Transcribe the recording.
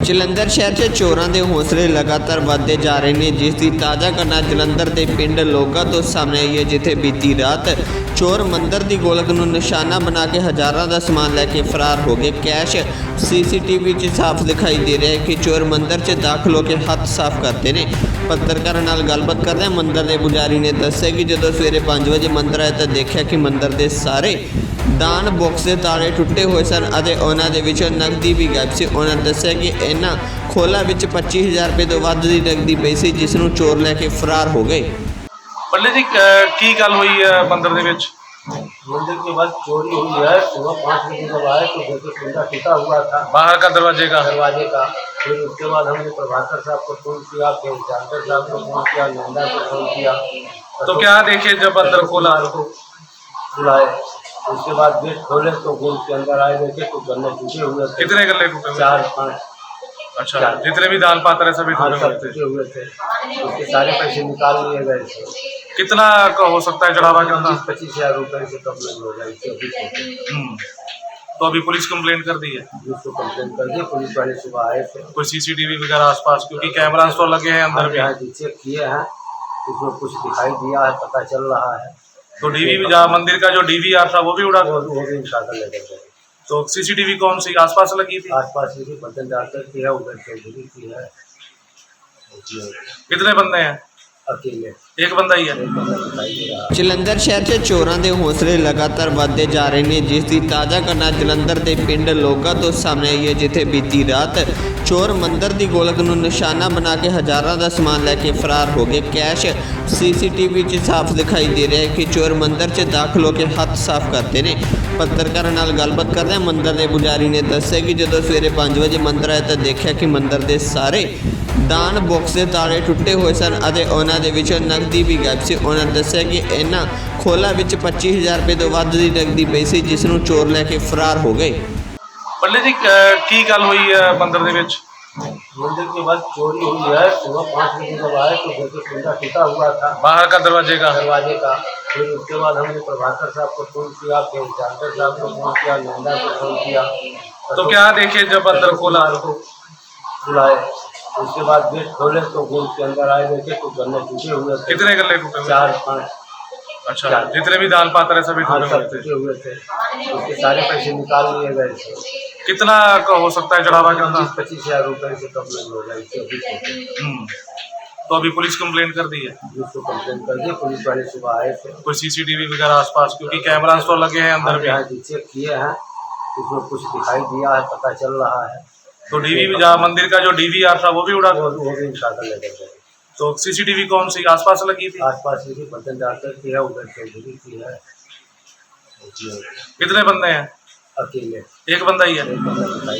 ਜਲੰਧਰ ਸ਼ਹਿਰ 'ਚ ਚੋਰਾਂ ਦੇ ਹੌਸਲੇ ਲਗਾਤਾਰ ਵਧਦੇ ਜਾ ਰਹੇ ਨੇ, ਜਿਸ ਦੀ ਤਾਜ਼ਾ ਘਟਨਾ ਜਲੰਧਰ ਦੇ ਪਿੰਡ ਲੋਗਾ ਤੋਂ ਸਾਹਮਣੇ ਆਈ ਹੈ, ਜਿੱਥੇ ਬੀਤੀ ਰਾਤ ਚੋਰ ਮੰਦਰ ਦੀ ਗੋਲਕ ਨੂੰ ਨਿਸ਼ਾਨਾ ਬਣਾ ਕੇ ਹਜ਼ਾਰਾਂ ਦਾ ਸਮਾਨ ਲੈ ਕੇ ਫਰਾਰ ਹੋ ਗਏ। ਕੈਸ਼ ਸੀਸੀਟੀਵੀ 'ਚ ਸਾਫ਼ ਦਿਖਾਈ ਦੇ ਰਿਹਾ ਹੈ ਕਿ ਚੋਰ ਮੰਦਰ 'ਚ ਦਾਖਲ ਹੋ ਕੇ ਹੱਥ ਸਾਫ਼ ਕਰਦੇ ਨੇ। ਪੱਤਰਕਾਰਾਂ ਨਾਲ ਗੱਲਬਾਤ ਕਰਦਿਆਂ ਮੰਦਰ ਦੇ ਪੁਜਾਰੀ ਨੇ ਦੱਸਿਆ ਕਿ ਜਦੋਂ ਸਵੇਰੇ 5 ਵਜੇ ਮੰਦਰ ਆਇਆ ਤਾਂ ਦੇਖਿਆ ਕਿ ਮੰਦਰ ਦੇ ਸਾਰੇ ਦਾਨ ਬਾਕਸ ਦੇ ਤਾਲੇ ਟੁੱਟੇ ਹੋਏ ਸਨ ਅਤੇ ਉਹਨਾਂ ਦੇ ਵਿੱਚੋਂ ਨਕਦੀ ਵੀ ਗਾਇਬ ਸੀ ਉਹਨਾਂ ਦੱਸਿਆ ਕਿ ਇਹਨਾਂ ਖੋਲਾ ਵਿੱਚ 25000 ਰੁਪਏ ਤੋਂ ਵੱਧ ਦੀ ਨਕਦੀ ਪਈ ਸੀ ਜਿਸ ਨੂੰ ਚੋਰ ਲੈ ਕੇ ਫਰਾਰ ਹੋ ਗਏ ਬੱਲੇ ਜੀ ਕ- ਕੀ ਗੱਲ ਹੋਈ ਹੈ ਮੰਦਿਰ ਦੇ ਵਿੱਚ मंदिर के बाद चोरी हुई है सुबह पाँच बजे जब आए तो देखो कुंडा टूटा हुआ था बाहर का दरवाजे का दरवाजे का फिर उसके बाद हमने प्रभाकर साहब को फोन किया फिर जानकर साहब को फोन किया नंदा को फोन किया तो क्या देखे जब अंदर खोला को बुलाए उसके बाद गेट खोले तो गेट के अंदर आए देखे तो गन्ने टूटे हुए थे। कितने गले टूटे हुए चार पाँच। अच्छा जितने भी दान पात्र है सभी हाँ टूटे सब हुए थे। टूटे हुए थे। उसके सारे पैसे निकाल लिए गए थे। कितना का हो सकता है चढ़ावा कितना बीस पच्चीस हज़ार रुपये से कम नहीं हो जाए चौबीस हम्म। तो अभी पुलिस कंप्लेंट कर दी है? उसको कंप्लेन कर दिए पुलिस वाले सुबह आए थे। कोई सीसीटीवी वगैरह आसपास क्योंकि कैमरास तो लगे हैं अंदर अंदर भी। यहाँ चेक किए हैं। उसमें कुछ दिखाई दिया है पता चल रहा है। तो डीवी भी जहाँ मंदिर का जो डीवी आर था वो भी उड़ा। वो वो भी कर लेकर तो सीसीटीवी कौन सी? आसपास लगी थी? आसपास डालकर की है उधर की है। कितने बंदे हैं? अकेले एक बंदा ही है एक बंदा दिखाई दे रहा है ਜਲੰਧਰ ਸ਼ਹਿਰ 'ਚ ਚੋਰਾਂ ਦੇ ਹੌਸਲੇ ਲਗਾਤਾਰ ਵਧਦੇ ਜਾ ਰਹੇ ਨੇ ਜਿਸ ਦੀ ਤਾਜ਼ਾ ਘਟਨਾ ਜਲੰਧਰ ਦੇ ਪਿੰਡ ਲੋਗਾ ਤੋਂ ਸਾਹਮਣੇ ਆਈ ਹੈ ਜਿੱਥੇ ਬੀਤੀ ਰਾਤ ਚੋਰ ਮੰਦਰ ਦੀ ਗੋਲਕ ਨੂੰ ਨਿਸ਼ਾਨਾ ਬਣਾ ਕੇ ਹਜ਼ਾਰਾਂ ਦਾ ਸਮਾਨ ਲੈ ਕੇ ਫਰਾਰ ਹੋ ਗਏ ਕੈਸ਼ ਸੀਸੀਟੀਵੀ 'ਚ ਸਾਫ਼ ਦਿਖਾਈ ਦੇ ਰਿਹਾ ਹੈ ਕਿ ਚੋਰ ਮੰਦਰ 'ਚ ਦਾਖਲ ਹੋ ਕੇ ਹੱਥ ਸਾਫ਼ ਕਰਦੇ ਨੇ ਪੱਤਰਕਾਰਾਂ ਨਾਲ ਗੱਲਬਾਤ ਕਰਦਿਆਂ ਮੰਦਰ ਦੇ ਪੁਜਾਰੀ ਨੇ ਦੱਸਿਆ ਕਿ ਜਦੋਂ ਸਵੇਰੇ 5 ਵਜੇ ਮੰਦਰ ਆਇਆ ਤਾਂ ਦੇਖਿਆ ਕਿ ਮੰਦਰ ਦੇ ਸਾਰੇ ਦਾਨ ਬਾਕਸ ਦੇ ਤਾਲੇ ਟੁੱਟੇ ਹੋਏ ਸਨ ਅਤੇ ਉਹਨਾਂ ਦੇ ਵਿੱਚੋਂ ਨਕਦੀ ਵੀ ਗਾਇਬ ਸੀ ਉਹਨਾਂ ਦੱਸਿਆ ਕਿ ਇਹਨਾਂ ਖੋਲਾ ਵਿੱਚ 25000 ਰੁਪਏ ਤੋਂ ਵੱਧ ਦੀ ਨਕਦੀ ਪਈ ਸੀ ਜਿਸ ਨੂੰ ਚੋਰ ਲੈ ਕੇ ਫਰਾਰ ਹੋ ਗਏ ਬੱਲੇ ਜੀ ਕ- ਕੀ ਗੱਲ ਹੋਈ ਹੈ ਮੰਦਿਰ ਦੇ ਵਿੱਚ मंदिर के बाद चोरी हुई है सुबह पाँच बजे जब आए तो देखो कुंडा टूटा हुआ था बाहर का दरवाजे का दरवाजे का फिर उसके बाद हमने प्रभाकर साहब को फोन किया फिर जानकर साहब को फोन किया नंदा को फोन किया तो क्या देखे जब अंदर खोला को बुलाए उसके बाद गेट खोले तो गेट के अंदर आए देखे तो गन्ने टूटे हुए थे। कितने गले टूटे हुए चार पाँच। अच्छा जितने भी दान पात्र है सभी हाँ टूटे सब हुए थे। टूटे हुए थे। उसके सारे पैसे निकाल लिए गए थे। कितना का हो सकता है चढ़ावा कितना बीस पच्चीस हज़ार रुपए से कम नहीं हो जाए हम्म। तो अभी पुलिस कंप्लेंट कर दी है? उसको कंप्लेन कर दिए पुलिस वाले सुबह आए थे। कोई सीसीटीवी वगैरह आसपास क्योंकि कैमरास तो लगे हैं अंदर भी। यहाँ चेक किए हैं। उसमें कुछ दिखाई दिया है पता चल रहा है। तो डीवी भी जहाँ मंदिर का जो डीवी आर था वो भी उड़ा था वो भी उठाकर ले गए तो सीसीटीवी कौन सी आसपास लगी थी? आसपास की बर्तन डालकर की है उधर की है। कितने बंदे हैं? अकेले। एक बंदा ही बंदा है